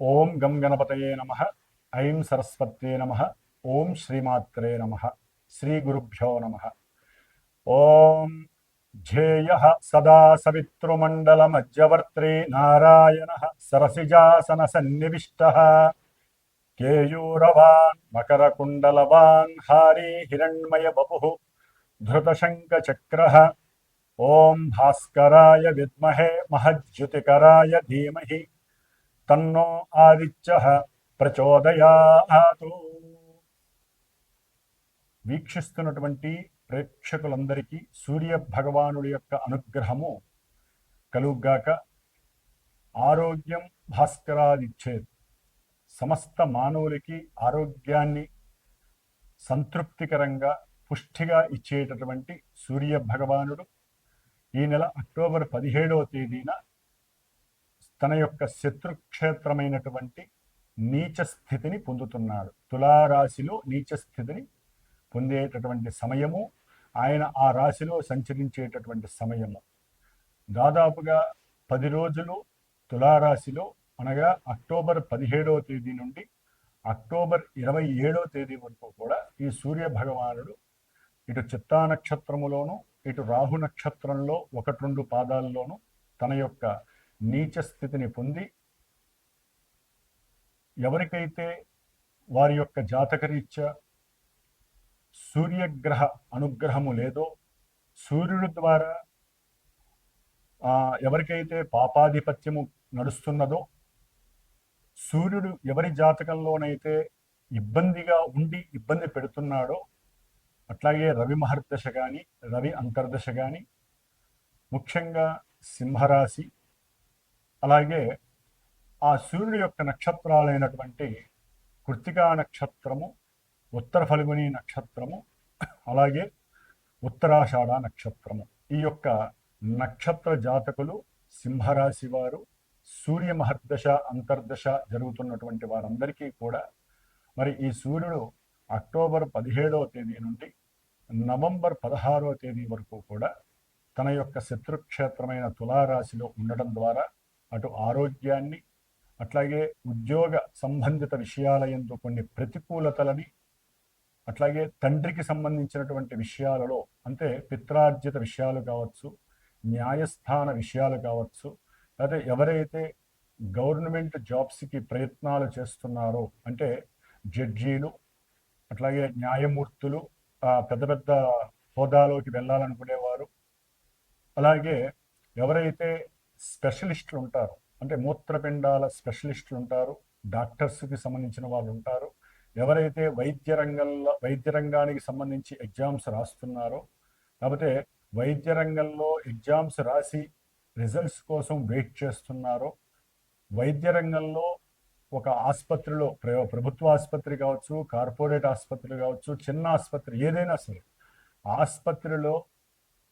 ఓం గం గణపతయే నమ ఐం సరస్వత్యే నమ ఓం శ్రీమాత్రే నమ శ్రీ గురుభ్యో నమ ఓం ధ్యేయ సదా సవితృమండలమజ్జవర్త్రే నారాయణ సరసిజాసన సన్నివిష్ట కేయూరవాన్ మకరకుండలవాన్ హారీ హిరణ్మయ బపు ధృతశంఖచక్ర ఓం భాస్కరాయ విద్మహే మహజ్యుతికరాయ ధీమహి తన్నో ఆదిత్య ప్రచోదయాతు. వీక్షిస్తున్నటువంటి ప్రేక్షకులందరికీ సూర్య భగవానుడి యొక్క అనుగ్రహము కలుగ్గాక ఆరోగ్యం భాస్కరాదిచ్చేద్. సమస్త మానవులకి ఆరోగ్యాన్ని సంతృప్తికరంగా పుష్టిగా ఇచ్చేటటువంటి సూర్య భగవానుడు ఈ నెల అక్టోబర్ పదిహేడవ తేదీన తన యొక్క శత్రుక్షేత్రమైనటువంటి నీచ స్థితిని పొందుతున్నాడు. తులారాశిలో నీచ స్థితిని పొందేటటువంటి సమయము ఆయన ఆ రాశిలో సంచరించేటటువంటి సమయము. దాదాపుగా పది రోజులు తులారాశిలో అనగా అక్టోబర్ పదిహేడవ తేదీ నుండి అక్టోబర్ ఇరవై ఏడవ తేదీ వరకు కూడా ఈ సూర్య భగవానుడు ఇటు చిత్తా నక్షత్రములోను ఇటు రాహు నక్షత్రంలో ఒకటి రెండు పాదాల్లోనూ తన యొక్క నీచ స్థితిని పొంది ఎవరికైతే వారి యొక్క జాతకరీత్యా సూర్యగ్రహ అనుగ్రహము లేదో సూర్యుడు ద్వారా ఎవరికైతే పాపాధిపత్యము నడుస్తున్నదో సూర్యుడు ఎవరి జాతకంలోనైతే ఇబ్బందిగా ఉండి ఇబ్బంది పెడుతున్నాడో అట్లాగే రవి మహర్దశ కానీ రవి అంతర్దశ కానీ ముఖ్యంగా సింహరాశి అలాగే ఆ సూర్యుడి యొక్క నక్షత్రాలైనటువంటి కృతికా నక్షత్రము ఉత్తర ఫల్గుని నక్షత్రము అలాగే ఉత్తరాషాఢ నక్షత్రము. ఈ యొక్క నక్షత్ర జాతకులు సింహరాశి వారు సూర్య మహర్దశ అంతర్దశ జరుగుతున్నటువంటి వారందరికీ కూడా మరి ఈ సూర్యుడు అక్టోబర్ పదిహేడవ తేదీ నుండి నవంబర్ పదహారవ తేదీ వరకు కూడా తన యొక్క శత్రుక్షేత్రమైన తులారాశిలో ఉండడం ద్వారా అటు ఆరోగ్యాన్ని అట్లాగే ఉద్యోగ సంబంధిత విషయాలయందు కొన్ని ప్రతికూలతలని అట్లాగే తండ్రికి సంబంధించినటువంటి విషయాలలో అంటే పిత్రార్జిత విషయాలు కావచ్చు న్యాయస్థాన విషయాలు కావచ్చు లేకపోతే ఎవరైతే గవర్నమెంట్ జాబ్స్కి ప్రయత్నాలు చేస్తున్నారో అంటే జడ్జీలు అట్లాగే న్యాయమూర్తులు పెద్ద పెద్ద హోదాలోకి వెళ్ళాలనుకునేవారు అలాగే ఎవరైతే స్పెషలిస్టులు ఉంటారు అంటే మూత్రపిండాల స్పెషలిస్టులు ఉంటారు డాక్టర్స్కి సంబంధించిన వాళ్ళు ఉంటారు ఎవరైతే వైద్య రంగంలో వైద్య రంగానికి సంబంధించి ఎగ్జామ్స్ రాస్తున్నారో లేకపోతే వైద్య రంగంలో ఎగ్జామ్స్ రాసి రిజల్ట్స్ కోసం వెయిట్ చేస్తున్నారో వైద్య రంగంలో ఒక ఆసుపత్రిలో ప్రభుత్వ ఆసుపత్రి కావచ్చు కార్పొరేట్ ఆసుపత్రి కావచ్చు చిన్న ఆసుపత్రి ఏదైనా సరే ఆసుపత్రిలో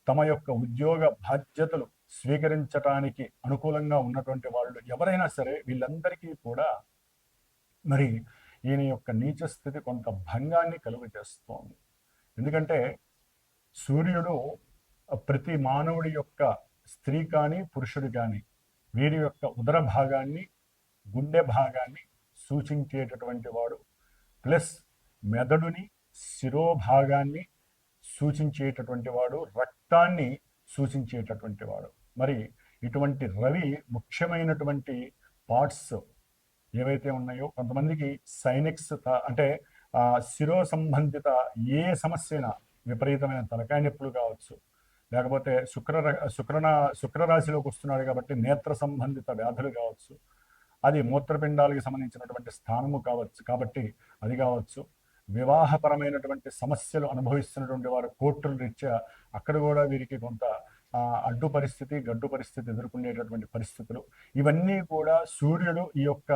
తమ యొక్క ఉద్యోగ బాధ్యతలు స్వీకరించటానికి అనుకూలంగా ఉన్నటువంటి వాళ్ళు ఎవరైనా సరే వీళ్ళందరికీ కూడా మరి ఈయన యొక్క నీచ స్థితి కొంత భంగాన్ని కలుగు చేస్తోంది ఎందుకంటే సూర్యుడు ప్రతి మానవుడి యొక్క స్త్రీ కానీ పురుషుడు కానీ వీరి యొక్క ఉదర భాగాన్ని గుండె భాగాన్ని సూచించేటటువంటి వాడు. ప్లస్ మెదడుని శిరోభాగాన్ని సూచించేటటువంటి వాడు రక్తాన్ని సూచించేటటువంటి వాడు. మరి ఇటువంటి రవి ముఖ్యమైనటువంటి పార్ట్స్ ఏవైతే ఉన్నాయో కొంతమందికి సైనిక్స్ అంటే శిరో సంబంధిత ఏ సమస్యన విపరీతమైన తలకాయ నొప్పులు కావచ్చు. లేకపోతే శుక్ర శుక్రన శుక్రరాశిలోకి వస్తున్నాడు కాబట్టి నేత్ర సంబంధిత వ్యాధులు కావచ్చు. అది మూత్రపిండాలకి సంబంధించినటువంటి స్థానము కావచ్చు కాబట్టి అది కావచ్చు. వివాహపరమైనటువంటి సమస్యలు అనుభవిస్తున్నటువంటి వారు కోర్టుల రీత్యా అక్కడ కూడా వీరికి కొంత అడ్డు పరిస్థితి గడ్డు పరిస్థితి ఎదుర్కొనేటటువంటి పరిస్థితులు ఇవన్నీ కూడా సూర్యుడు ఈ యొక్క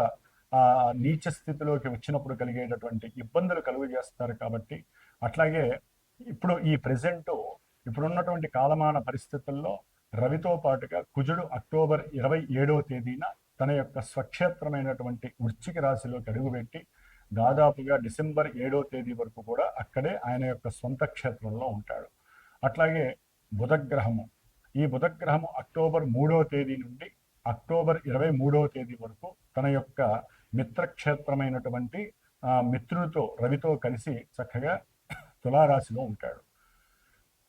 నీచ స్థితిలోకి వచ్చినప్పుడు కలిగేటటువంటి ఇబ్బందులు కలుగు చేస్తారు కాబట్టి అట్లాగే ఇప్పుడు ఈ ప్రజెంట్ ఇప్పుడున్నటువంటి కాలమాన పరిస్థితుల్లో రవితో పాటుగా కుజుడు అక్టోబర్ ఇరవై ఏడవ తేదీన తన యొక్క స్వక్షేత్రమైనటువంటి వృశ్చిక రాశిలోకి అడుగుపెట్టి దాదాపుగా డిసెంబర్ ఏడవ తేదీ వరకు కూడా అక్కడే ఆయన యొక్క సొంత క్షేత్రంలో ఉంటాడు. అట్లాగే బుధగ్రహము ఈ బుధగ్రహము అక్టోబర్ మూడవ తేదీ నుండి అక్టోబర్ ఇరవై మూడవ తేదీ వరకు తన యొక్క మిత్రక్షేత్రమైనటువంటి మిత్రుడితో రవితో కలిసి చక్కగా తులారాశిలో ఉంటాడు.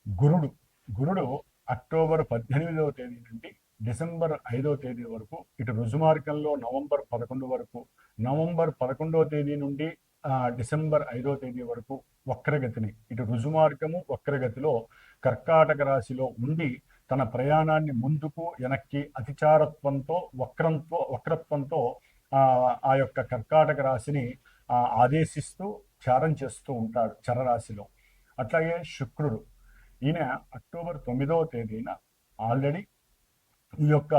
గురుడు గురుడు అక్టోబర్ పద్దెనిమిదవ తేదీ నుండి డిసెంబర్ ఐదవ తేదీ వరకు ఇటు రుజుమార్గంలో నవంబర్ పదకొండు వరకు నవంబర్ పదకొండవ తేదీ నుండి డిసెంబర్ ఐదవ తేదీ వరకు వక్రగతిని ఇటు రుజుమార్గము వక్రగతిలో కర్కాటక రాశిలో ఉండి తన ప్రయాణాన్ని ముందుకు వెనక్కి అతిచారత్వంతో వక్రంతో వక్రత్వంతో ఆ, యొక్క కర్కాటక రాశిని ఆదేశిస్తూ చారం చేస్తూ ఉంటాడు చరరాశిలో అట్లాగే శుక్రుడు. ఈయన అక్టోబర్ తొమ్మిదవ తేదీన ఆల్రెడీ ఈ యొక్క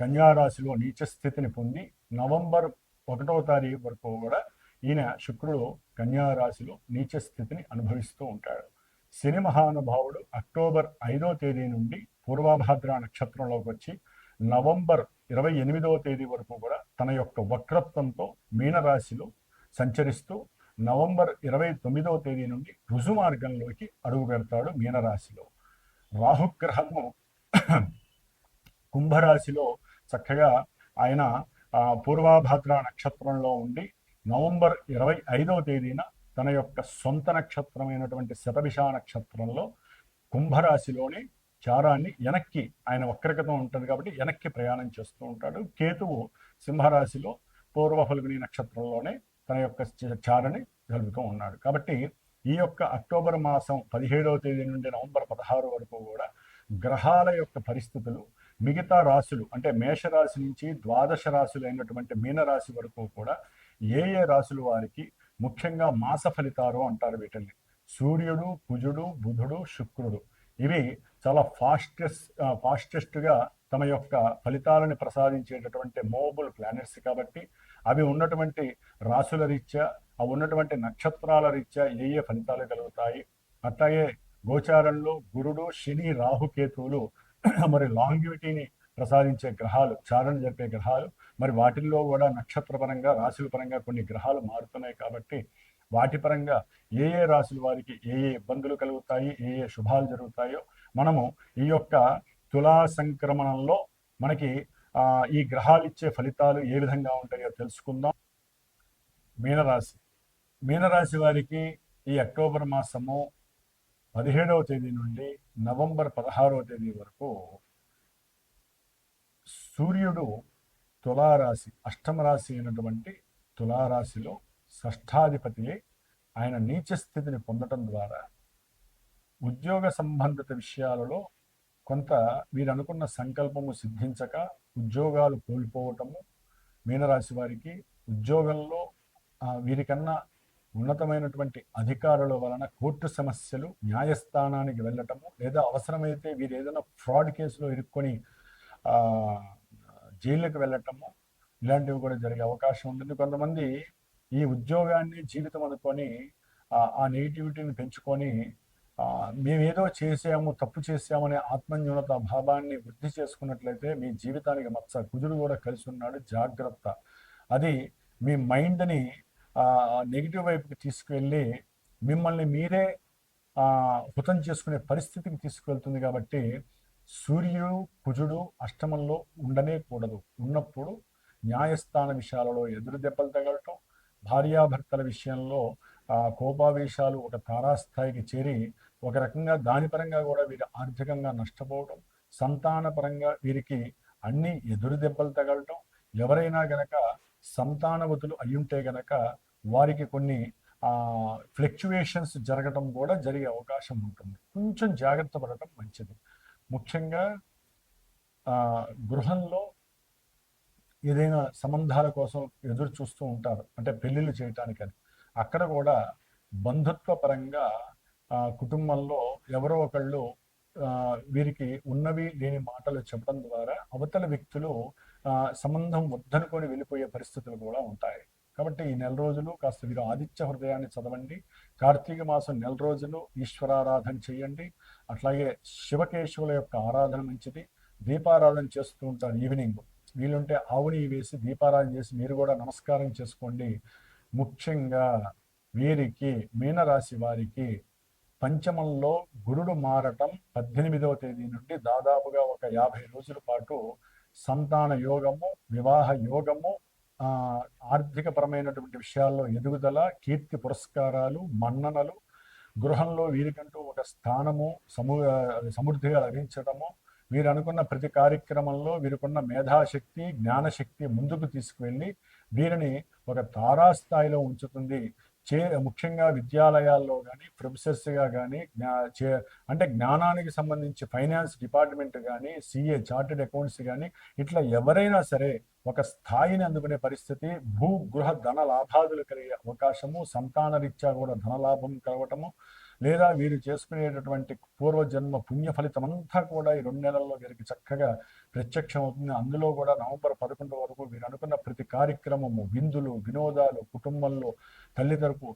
కన్యారాశిలో నీచ స్థితిని పొంది నవంబర్ ఒకటవ తారీఖు వరకు కూడా ఈయన శుక్రుడు కన్యారాశిలో నీచ స్థితిని అనుభవిస్తూ ఉంటాడు. శని మహానుభావుడు అక్టోబర్ ఐదవ తేదీ నుండి పూర్వభాద్ర నక్షత్రంలోకి వచ్చి నవంబర్ ఇరవై ఎనిమిదవ తేదీ వరకు కూడా తన యొక్క వక్రత్వంతో మీనరాశిలో సంచరిస్తూ నవంబర్ ఇరవై తొమ్మిదవ తేదీ నుండి రుజు మార్గంలోకి అడుగు పెడతాడు మీనరాశిలో. రాహుగ్రహము కుంభరాశిలో చక్కగా ఆయన ఆ, పూర్వభాద్ర నక్షత్రంలో ఉండి నవంబర్ ఇరవై ఐదవ తేదీన తన యొక్క సొంత నక్షత్రమైనటువంటి శతభిష నక్షత్రంలో కుంభరాశిలోని చారాన్ని వెనక్కి ఆయన వక్రగతం ఉంటుంది కాబట్టి వెనక్కి ప్రయాణం చేస్తూ ఉంటాడు. కేతువు సింహరాశిలో పూర్వ ఫల్గుని నక్షత్రంలోనే తన యొక్క చారని జరుపుతూ ఉన్నాడు. కాబట్టి ఈ యొక్క అక్టోబర్ మాసం పదిహేడవ తేదీ నుండి నవంబర్ పదహారు వరకు కూడా గ్రహాల యొక్క పరిస్థితులు మిగతా రాశులు అంటే మేషరాశి నుంచి ద్వాదశ రాశులు అయినటువంటి మీనరాశి వరకు కూడా ఏ ఏ రాశుల వారికి ముఖ్యంగా మాస ఫలితాలు అంటారు వీటిని సూర్యుడు కుజుడు బుధుడు శుక్రుడు. ఇవి చాలా ఫాస్టెస్ట్ ఫాస్టెస్ట్గా తమ యొక్క ఫలితాలను ప్రసాదించేటటువంటి మోబుల్ ప్లానెట్స్ కాబట్టి అవి ఉన్నటువంటి రాశుల రీత్యా అవి ఉన్నటువంటి నక్షత్రాల రీత్యా ఏ ఏ ఫలితాలు కలుగుతాయి? అట్లాగే గోచారంలో గురుడు శని రాహుకేతువులు మరి లాంగ్విటీని ప్రసాదించే గ్రహాలు చారణ జరిపే గ్రహాలు మరి వాటిల్లో కూడా నక్షత్ర పరంగా రాశుల పరంగా కొన్ని గ్రహాలు మారుతున్నాయి కాబట్టి వాటి పరంగా ఏ ఏ రాశుల వారికి ఏ ఏ ఇబ్బందులు కలుగుతాయి? ఏ ఏ శుభాలు జరుగుతాయో మనము ఈ యొక్క తులా సంక్రమణంలో మనకి ఈ గ్రహాలు ఇచ్చే ఫలితాలు ఏ విధంగా ఉంటాయో తెలుసుకుందాం. మీనరాశి. మీనరాశి వారికి ఈ అక్టోబర్ మాసము పదిహేడవ తేదీ నుండి నవంబర్ పదహారవ తేదీ వరకు సూర్యుడు తులారాశి అష్టమ రాశి అయినటువంటి తులారాశిలో షష్ఠాధిపతి ఆయన నీచ స్థితిని పొందటం ద్వారా ఉద్యోగ సంబంధిత విషయాలలో కొంత మీరు అనుకున్న సంకల్పము సిద్ధించక ఉద్యోగాలు కోల్పోవటము. మీనరాశి వారికి ఉద్యోగంలో వీరికన్నా ఉన్నతమైనటువంటి అధికారుల వలన కోర్టు సమస్యలు న్యాయస్థానానికి వెళ్ళటము లేదా అవసరమైతే వీరు ఏదైనా ఫ్రాడ్ కేసులో ఇరుక్కొని జైళ్ళకు జైలుకి వెళ్ళటము ఇలాంటివి కూడా జరిగే అవకాశం ఉంటుంది. కొంతమంది ఈ ఉద్యోగాన్ని జీవితం అనుకొని ఆ, నెగిటివిటీని పెంచుకొని మేమేదో చేసాము తప్పు చేసామనే ఆత్మన్యూనత భావాన్ని వృద్ధి చేసుకున్నట్లయితే మీ జీవితానికి మచ్చ కుదురు కూడా కలిసి ఉన్నాడు. జాగ్రత్త. అది మీ మైండ్ని నెగిటివ్ వైపుకి తీసుకువెళ్ళి మిమ్మల్ని మీరే హుతం చేసుకునే పరిస్థితికి తీసుకువెళ్తుంది కాబట్టి సూర్యుడు కుజుడు అష్టమంలో ఉండనే కూడదు. ఉన్నప్పుడు న్యాయస్థాన విషయాలలో ఎదురు దెబ్బలు తగలటం భార్యాభర్తల విషయంలో కోపావేశాలు ఒక తారాస్థాయికి చేరి ఒక రకంగా దానిపరంగా కూడా వీరు ఆర్థికంగా నష్టపోవడం సంతాన పరంగా వీరికి అన్ని ఎదురు దెబ్బలు తగలటం ఎవరైనా గనక సంతానవతులు అయ్యుంటే గనక వారికి కొన్ని ఫ్లక్చువేషన్స్ జరగటం కూడా జరిగే అవకాశం ఉంటుంది. కొంచెం జాగ్రత్త పడటం మంచిది. ముఖ్యంగా గృహంలో ఏదైనా సంబంధాల కోసం ఎదురు చూస్తూ ఉంటారు. అంటే పెళ్ళిళ్ళు చేయటానికని. అక్కడ కూడా బంధుత్వ పరంగా కుటుంబంలో ఎవరో ఒకళ్ళు వీరికి ఉన్నవి లేని మాటలు చెప్పడం ద్వారా అవతల వ్యక్తులు సంబంధం వద్దనుకొని వెళ్ళిపోయే పరిస్థితులు కూడా ఉంటాయి. కాబట్టి ఈ నెల రోజులు కాస్త వీరు ఆదిత్య హృదయాన్ని చదవండి. కార్తీక మాసం నెల రోజులు ఈశ్వరారాధన చేయండి. అట్లాగే శివకేశవుల యొక్క ఆరాధన మంచిది. దీపారాధన చేస్తూ ఉంటారు ఈవినింగ్. వీలుంటే ఆవుని వేసి దీపారాధన చేసి మీరు కూడా నమస్కారం చేసుకోండి. ముఖ్యంగా వీరికి మీనరాశి వారికి పంచమంలో గురుడు మారటం పద్దెనిమిదవ తేదీ నుండి దాదాపుగా ఒక యాభై రోజుల పాటు సంతాన యోగము వివాహ యోగము ఆర్థికపరమైనటువంటి విషయాల్లో ఎదుగుదల కీర్తి పురస్కారాలు మన్ననలు గృహంలో వీరికంటూ ఒక స్థానము సమూ సమృద్ధిగా లభించడము వీరు అనుకున్న ప్రతి కార్యక్రమంలో వీరికున్న మేధాశక్తి జ్ఞానశక్తి ముందుకు తీసుకువెళ్ళి వీరిని ఒక తారాస్థాయిలో ఉంచుతుంది. చే ముఖ్యంగా విద్యాలయాల్లో కానీ ప్రొఫెసర్స్గా కానీ జ్ఞా చే అంటే జ్ఞానానికి సంబంధించి ఫైనాన్స్ డిపార్ట్మెంట్ కానీ సిఏ చార్టెడ్ అకౌంట్స్ కానీ ఇట్లా ఎవరైనా సరే ఒక స్థాయిని అందుకునే పరిస్థితి భూ గృహ ధన లాభాదులు కలిగే అవకాశము సంతానరీత్యా కూడా ధనలాభం కలగటము లేదా వీరు చేసుకునేటటువంటి పూర్వజన్మ పుణ్య ఫలితం అంతా కూడా ఈ రెండు నెలల్లో వీరికి చక్కగా ప్రత్యక్షం అవుతుంది అందులో కూడా నవంబర్ పదకొండు వరకు వీరు అనుకున్న ప్రతి కార్యక్రమము విందులు వినోదాలు కుటుంబంలో తల్లి తరపు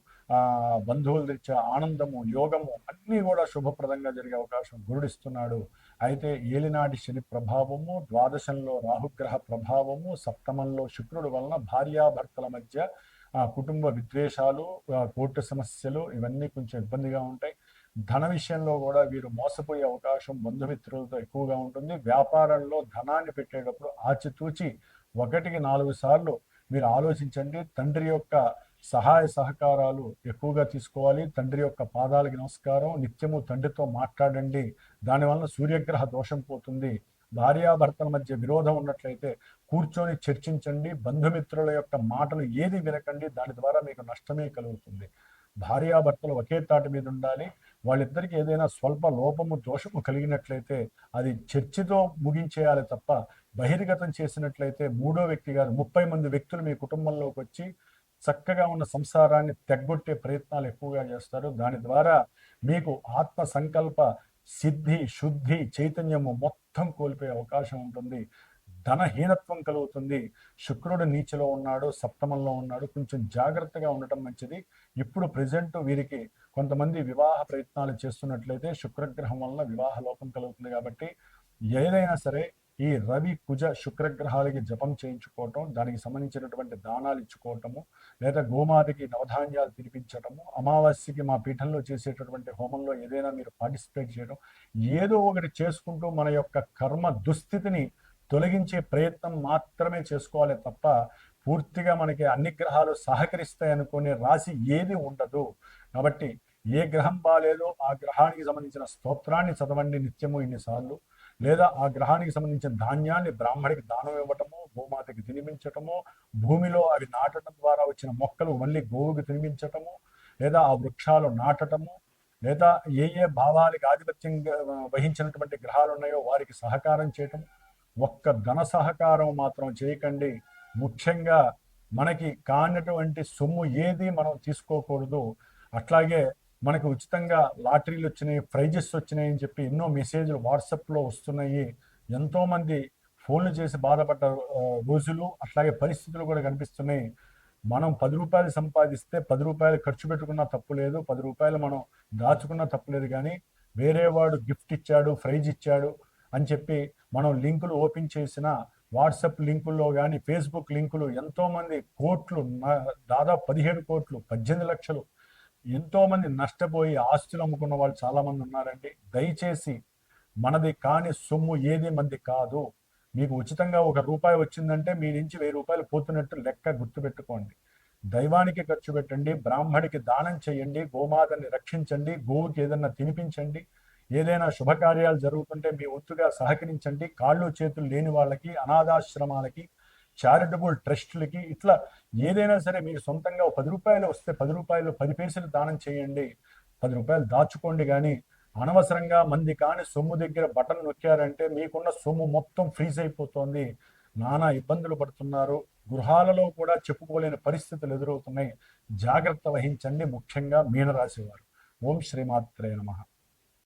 బంధువుల రీత్యా ఆనందము యోగము అన్నీ కూడా శుభప్రదంగా జరిగే అవకాశం గురుడిస్తున్నాడు అయితే ఏలినాటి శని ప్రభావము ద్వాదశంలో రాహుగ్రహ ప్రభావము సప్తమంలో శుక్రుడు వలన భార్యాభర్తల మధ్య కుటుంబ విద్వేషాలు కోర్టు సమస్యలు ఇవన్నీ కొంచెం ఇబ్బందిగా ఉంటాయి. ధన విషయంలో కూడా వీరు మోసపోయే అవకాశం బంధుమిత్రులతో ఎక్కువగా ఉంటుంది. వ్యాపారంలో ధనాన్ని పెట్టేటప్పుడు ఆచితూచి ఒకటికి నాలుగు సార్లు మీరు ఆలోచించండి. తండ్రి యొక్క సహాయ సహకారాలు ఎక్కువగా తీసుకోవాలి. తండ్రి యొక్క పాదాలకి నమస్కారం. నిత్యము తండ్రితో మాట్లాడండి. దానివల్ల సూర్యగ్రహ దోషం పోతుంది. భార్యాభర్తల మధ్య విరోధం ఉన్నట్లయితే కూర్చొని చర్చించండి. బంధుమిత్రుల యొక్క మాటలు ఏది వినకండి దాని ద్వారా మీకు నష్టమే కలుగుతుంది. భార్యాభర్తలు ఒకే తాటి మీద ఉండాలి. వాళ్ళిద్దరికి ఏదైనా స్వల్ప లోపము దోషము కలిగినట్లయితే అది చర్చితో ముగించేయాలి తప్ప బహిర్గతం చేసినట్లయితే మూడో వ్యక్తి గారు ముప్పై మంది వ్యక్తులు మీ కుటుంబంలోకి వచ్చి చక్కగా ఉన్న సంసారాన్ని తెగ్గొట్టే ప్రయత్నాలు ఎక్కువగా చేస్తారు. దాని ద్వారా మీకు ఆత్మ సంకల్ప సిద్ధి శుద్ధి చైతన్యము మొత్తం కోల్పోయే అవకాశం ఉంటుంది. ధనహీనత్వం కలుగుతుంది. శుక్రుడు నీచలో ఉన్నాడు సప్తమంలో ఉన్నాడు. కొంచెం జాగ్రత్తగా ఉండటం మంచిది. ఇప్పుడు ప్రజెంట్ వీరికి కొంతమంది వివాహ ప్రయత్నాలు చేస్తున్నట్లయితే శుక్రగ్రహం వలన వివాహ లోపం కలుగుతుంది కాబట్టి ఏదైనా సరే ఈ రవి కుజ శుక్రగ్రహాలకి జపం చేయించుకోవటం దానికి సంబంధించినటువంటి దానాలు ఇచ్చుకోవటము లేదా గోమాతకి నవధాన్యాలు తినిపించటము అమావాస్యకి మా పీఠంలో చేసేటటువంటి హోమంలో ఏదైనా మీరు పార్టిసిపేట్ చేయడం ఏదో ఒకటి చేసుకుంటూ మన యొక్క కర్మ దుస్థితిని తొలగించే ప్రయత్నం మాత్రమే చేసుకోవాలి తప్ప పూర్తిగా మనకి అన్ని గ్రహాలు సహకరిస్తాయి అనుకునే రాశి ఏది ఉండదు. కాబట్టి ఏ గ్రహం బాగాలేదో ఆ గ్రహానికి సంబంధించిన స్తోత్రాన్ని చదవండి నిత్యము ఇన్నిసార్లు. లేదా ఆ గ్రహానికి సంబంధించిన ధాన్యాన్ని బ్రాహ్మడికి దానం ఇవ్వటము గోమాతకి తినిపించటము భూమిలో అవి నాటడం ద్వారా వచ్చిన మొక్కలు మళ్ళీ గోవుకి తినిపించటము లేదా ఆ వృక్షాలు నాటటము లేదా ఏ ఏ భావాలకి ఆధిపత్యం వహించినటువంటి గ్రహాలు ఉన్నాయో వారికి సహకారం చేయటం ఒక్క ధన సహకారం మాత్రం చేయకండి. ముఖ్యంగా మనకి కానటువంటి సొమ్ము ఏది మనం తీసుకోకూడదు. అట్లాగే మనకు ఉచితంగా లాటరీలు వచ్చినాయి ప్రైజెస్ వచ్చినాయి అని చెప్పి ఎన్నో మెసేజ్లు వాట్సాప్లో వస్తున్నాయి. ఎంతోమంది ఫోన్లు చేసి బాధపడ్డ రోజులు అట్లాగే పరిస్థితులు కూడా కనిపిస్తున్నాయి. మనం పది రూపాయలు సంపాదిస్తే పది రూపాయలు ఖర్చు పెట్టుకున్నా తప్పు లేదు పది రూపాయలు మనం దాచుకున్నా తప్పు లేదు కానీ వేరే వాడు గిఫ్ట్ ఇచ్చాడు ప్రైజ్ ఇచ్చాడు అని చెప్పి మనం లింకులు ఓపెన్ చేసిన వాట్సాప్ లింకుల్లో కానీ ఫేస్బుక్ లింకులు ఎంతోమంది కోట్లు దాదాపు పదిహేడు కోట్లు పద్దెనిమిది లక్షలు ఎంతోమంది నష్టపోయి ఆస్తులు అమ్ముకున్న వాళ్ళు చాలామంది ఉన్నారండి. దయచేసి మనది కాని సొమ్ము ఏది మంది కాదు. మీకు ఉచితంగా ఒక రూపాయి వచ్చిందంటే మీ నుంచి వెయ్యి రూపాయలు పోతున్నట్టు లెక్క గుర్తుపెట్టుకోండి. దైవానికి ఖర్చు పెట్టండి బ్రాహ్మడికి దానం చేయండి గోమాతని రక్షించండి గోవుకి ఏదన్నా తినిపించండి ఏదైనా శుభకార్యాలు జరుగుతుంటే మీ ఒత్తుగా సహకరించండి. కాళ్ళు చేతులు లేని వాళ్ళకి అనాథాశ్రమాలకి చారిటబుల్ ట్రస్ట్లకి ఇట్లా ఏదైనా సరే మీరు సొంతంగా పది రూపాయలు వస్తే పది రూపాయలు పది పైసలు దానం చేయండి పది రూపాయలు దాచుకోండి కానీ అనవసరంగా మంది కాని సొమ్ము దగ్గర బటన్ నొక్కారంటే మీకున్న సొమ్ము మొత్తం ఫ్రీజ్ అయిపోతుంది. నానా ఇబ్బందులు పడుతున్నారు. గృహాలలో కూడా చెప్పుకోలేని పరిస్థితులు ఎదురవుతున్నాయి. జాగ్రత్త వహించండి. ముఖ్యంగా మీనరాశి వారు. ఓం శ్రీమాత్రే నమః.